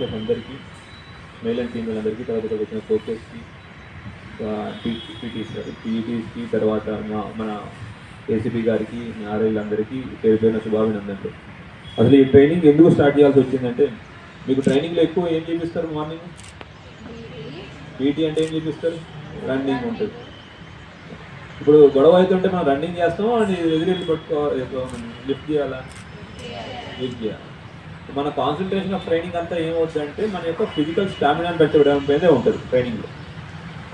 Doctors అందరికీ male and female అందరికీ తర్వాత ఇక్కడ వచ్చిన కోచెస్కి పీటీస్ పీఈటీస్కి తర్వాత మా మన ఏసీపీ గారికి ఆర్ఐలందరికీ పేరు పేరున శుభాభినందనలు. అసలు ఈ ట్రైనింగ్ ఎందుకు స్టార్ట్ చేయాల్సి వచ్చిందంటే మీకు ట్రైనింగ్లో ఎక్కువ ఏం చేపిస్తారు మార్నింగ్? పీటీ అంటే ఏం చేపిస్తారు? రన్నింగ్ ఉంటుంది. ఇప్పుడు గొడవ అవుతుంటే మనం రన్నింగ్ చేస్తాం అది ఎదురెళ్ళి పట్టుకోవాలి? లిఫ్ట్ చేయాలా. లిఫ్ట్ చేయాలి. మన కాన్సన్ట్రేషన్ ఆఫ్ ట్రైనింగ్ అంతా ఏమవుతుందంటే మన యొక్క ఫిజికల్ స్టామినాని పెట్టడం మీదే ఉంటుంది ట్రైనింగ్లో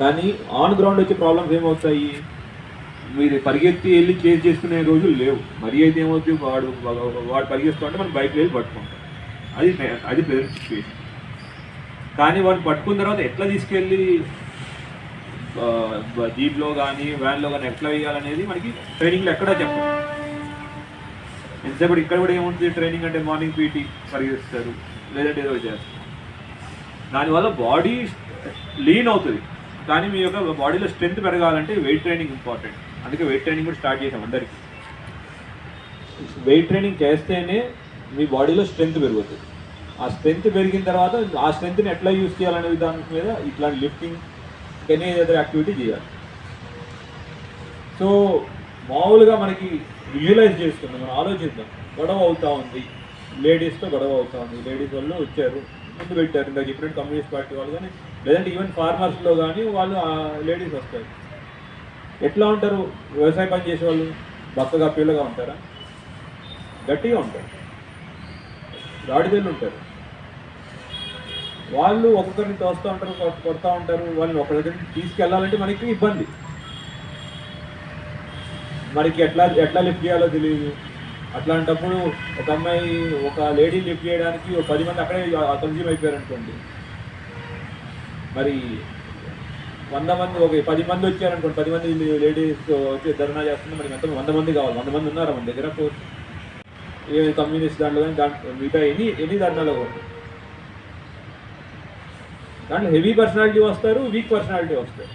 కానీ ఆన్ గ్రౌండ్ వచ్చే ప్రాబ్లమ్స్ ఏమవుతాయి? మీరు పరిగెత్తి వెళ్ళి చేసి చేసుకునే రోజులు లేవు. మరి అయితే ఏమవుతుంది వాడు వాడు పరిగెత్తుంటే మనం బైక్ వెళ్ళి పట్టుకుంటాం. అది అది ప్రెసెంట్ సిచ్యువేషన్ కానీ వాడు పట్టుకున్న తర్వాత ఎట్లా తీసుకెళ్ళి జీప్లో కానీ వ్యాన్లో కానీ ఎట్లా వేయాలనేది మనకి ట్రైనింగ్లో ఎక్కడా చెప్పం ఎంతసేపు ఇక్కడ కూడా ఏముంటుంది ట్రైనింగ్ అంటే మార్నింగ్ పీటీ పరిగెత్తారు లేదంటే ఏదో చేస్తారు. దానివల్ల బాడీ లీన్ అవుతుంది. కానీ మీ యొక్క బాడీలో స్ట్రెంత్ పెరగాలంటే వెయిట్ ట్రైనింగ్ ఇంపార్టెంట్ అందుకే వెయిట్ ట్రైనింగ్ కూడా స్టార్ట్ చేసాం అందరికీ. వెయిట్ ట్రైనింగ్ చేస్తేనే మీ బాడీలో స్ట్రెంత్ పెరుగుతుంది. ఆ స్ట్రెంత్ పెరిగిన తర్వాత ఆ స్ట్రెంత్ని ఎట్లా యూస్ చేయాలనే విధానం మీద ఇట్లాంటి లిఫ్టింగ్ ఎనీ అదర్ యాక్టివిటీ చేయాలి. సో మామూలుగా మనకి రియలైజ్ చేసుకుందాం మనం ఆలోచిద్దాం. గొడవ అవుతా ఉంది. లేడీస్తో గొడవ అవుతా ఉంది. లేడీస్ వాళ్ళు వచ్చారు. ముందు పెట్టారు. ఇంకా చెప్పినట్టు కమ్యూనిస్ట్ పార్టీ వాళ్ళు కానీ లేదంటే ఈవెన్ ఫార్మర్స్లో కానీ వాళ్ళు లేడీస్ వస్తారు. ఎట్లా ఉంటారు? వ్యవసాయ పని చేసే వాళ్ళు? బక్కగా పిల్లగా ఉంటారా? గట్టిగా ఉంటారు. గాడిదలు ఉంటారు వాళ్ళు ఒక్కొక్కరిని తోస్తూ ఉంటారు కొడతా ఉంటారు. వాళ్ళని ఒక దగ్గర తీసుకెళ్ళాలంటే మనకి ఇబ్బంది. మనకి ఎట్లా ఎట్లా లిఫ్ట్ చేయాలో తెలియదు అట్లాంటప్పుడు ఒక అమ్మాయి ఒక లేడీ లిఫ్ట్ చేయడానికి ఒక పది మంది అక్కడే కన్జ్యూమ్ అయిపోయారు అనుకోండి. మరి వంద మంది ఒక పది మంది వచ్చారనుకోండి పది మంది లేడీస్ వచ్చి ధర్నా చేస్తున్నా మనకి ఎంత వంద మంది కావాలి. వంద మంది ఉన్నారు మన దగ్గర? ఏ కమ్యూనిస్ట్ దాంట్లో కానీ దాంట్లో మిగతా ఎన్ని ఎన్ని ధర్నాలో దాంట్లో హెవీ పర్సనాలిటీ వస్తారు వీక్ పర్సనాలిటీ వస్తారు.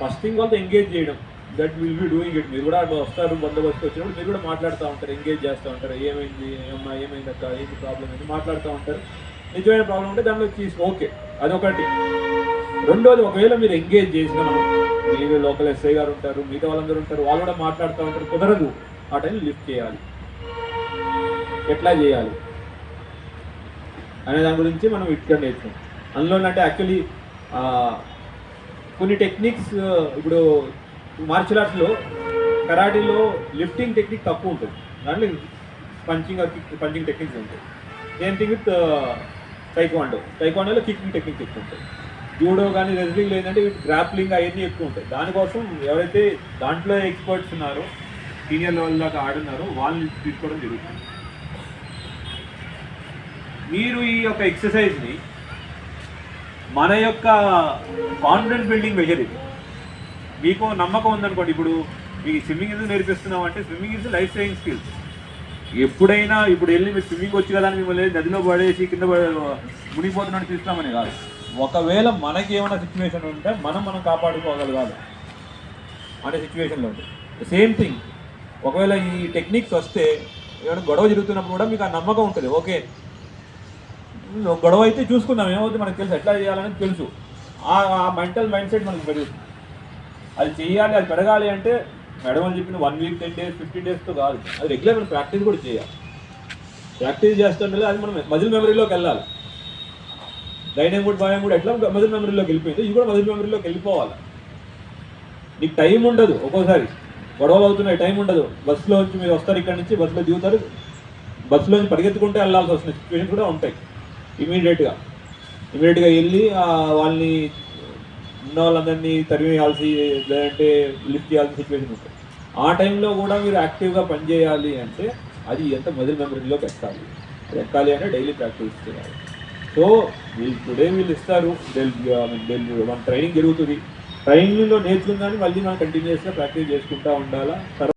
ఫస్ట్ థింగ్ వాళ్ళతో ఎంగేజ్ చేయడం. That will be doing it. మీరు కూడా వస్తారు బందోబస్తు వచ్చినప్పుడు మీరు కూడా మాట్లాడుతూ ఉంటారు ఎంగేజ్ చేస్తూ ఉంటారు. ఏమైంది అమ్మా ఏమైంది అక్క ఏంటి ప్రాబ్లం ఏంటి మాట్లాడుతూ ఉంటారు. నిజమైన ప్రాబ్లం ఉంటే దానిలో తీసి ఓకే అదొకటి. రెండోది ఒకవేళ మీరు ఎంగేజ్ చేసిన మనం మీరు లోకల్ ఎస్ఐ గారు ఉంటారు మిగతా వాళ్ళందరూ ఉంటారు వాళ్ళు కూడా మాట్లాడుతూ ఉంటారు కుదరదు. ఆ టైం లిఫ్ట్ చేయాలి. ఎట్లా చేయాలి? అనే దాని గురించి మనం ఇక్కడ నేర్చుకున్నాం అందులో అంటే యాక్చువల్లీ కొన్ని టెక్నిక్స్ ఇప్పుడు మార్షల్ ఆర్ట్స్లో కరాటీలో లిఫ్టింగ్ టెక్నిక్ తక్కువ ఉంటుంది. దాంట్లో పంచింగ్ పంచింగ్ టెక్నిక్స్ ఉంటాయి. సేమ్ థింగ్ విత్ టైక్వాండో టైక్వాండోలో కికింగ్ టెక్నిక్స్ ఎక్కువ ఉంటాయి. జూడో కానీ రెజ్లింగ్ ఏంటంటే గ్రాప్లింగ్ అవన్నీ ఎక్కువ ఉంటాయి. దానికోసం ఎవరైతే దాంట్లో ఎక్స్పర్ట్స్ ఉన్నారో సీనియర్ లెవెల్ దాకా ఆడున్నారో వాళ్ళని తీసుకోవడం జరుగుతుంది. మీరు ఈ యొక్క ఎక్సర్సైజ్ని మన యొక్క కాన్ఫిడెన్స్ బిల్డింగ్ మెజర్ ఇది. మీకు నమ్మకం ఉందనుకోండి ఇప్పుడు మీకు స్విమ్మింగ్ ఎందుకు నేర్పిస్తున్నాం అంటే swimming is life saving skills ఎప్పుడైనా ఇప్పుడు వెళ్ళి మీరు స్విమ్మింగ్ వచ్చి కదా అని మిమ్మల్ని నదిలో పడేసి కింద పడే- మునిగిపోతున్నట్టు తీస్తామని కాదు. ఒకవేళ మనకి ఏమైనా సిచ్యువేషన్ ఉంటే మనం మనం కాపాడుకోగలగాలి. అనే సిచ్యువేషన్లో ఉంటుంది సేమ్ థింగ్ ఒకవేళ ఈ టెక్నిక్స్ వస్తే ఏమైనా గొడవ జరుగుతున్నప్పుడు కూడా మీకు ఆ నమ్మకం ఉంటుంది. ఓకే. గొడవ అయితే చూసుకుందాం. ఏమవుతుంది? మనకు తెలుసు. ఎట్లా చేయాలని తెలుసు. ఆ మెంటల్ మైండ్ సెట్ మనకు పెరుగుతుంది. అది చేయాలి అది పెరగాలి అంటే మేడం అని చెప్పిన one week ten days fifteen డేస్తో కాదు. అది రెగ్యులర్ మనం ప్రాక్టీస్ కూడా చేయాలి. ప్రాక్టీస్ చేస్తుంటే అది మనం మజిల్ మెమరీలోకి వెళ్ళాలి. డైనింగ్ కూడా భయం కూడా ఎట్లా మజిల్ మెమరీలోకి వెళ్ళిపోయింది. ఇది కూడా మజిల్ మెమరీలోకి వెళ్ళిపోవాలి. నీకు టైం ఉండదు ఒక్కోసారి. గొడవలు అవుతున్నాయి టైం ఉండదు. బస్సులో వచ్చి మీరు వస్తారు ఇక్కడ నుంచి బస్సులో దిగుతారు. బస్సులో నుంచి పరిగెత్తుకుంటే వెళ్ళాల్సి వస్తున్న సిచ్యువేషన్ కూడా ఉంటాయి. ఇమీడియట్గా ఇమీడియట్గా వెళ్ళి వాళ్ళని ఉన్న వాళ్ళందరినీ తరిమేయాల్సి లేదంటే లిఫ్ట్ చేయాల్సిన సిచ్యువేషన్ ఉంటుంది. ఆ టైంలో కూడా మీరు యాక్టివ్గా పనిచేయాలి అంటే అది ఎంత మజిల్ మెమరీలోకి ఎక్కాలి అది ఎక్కాలి అంటే డైలీ ప్రాక్టీస్ చేయాలి. సో వీళ్ళు టుడే వీళ్ళు ఇస్తారు. మన ట్రైనింగ్ జరుగుతుంది. ట్రైనింగ్లో నేర్చుకుని మళ్ళీ మనం కంటిన్యూస్గా ప్రాక్టీస్ చేసుకుంటూ ఉండాలా?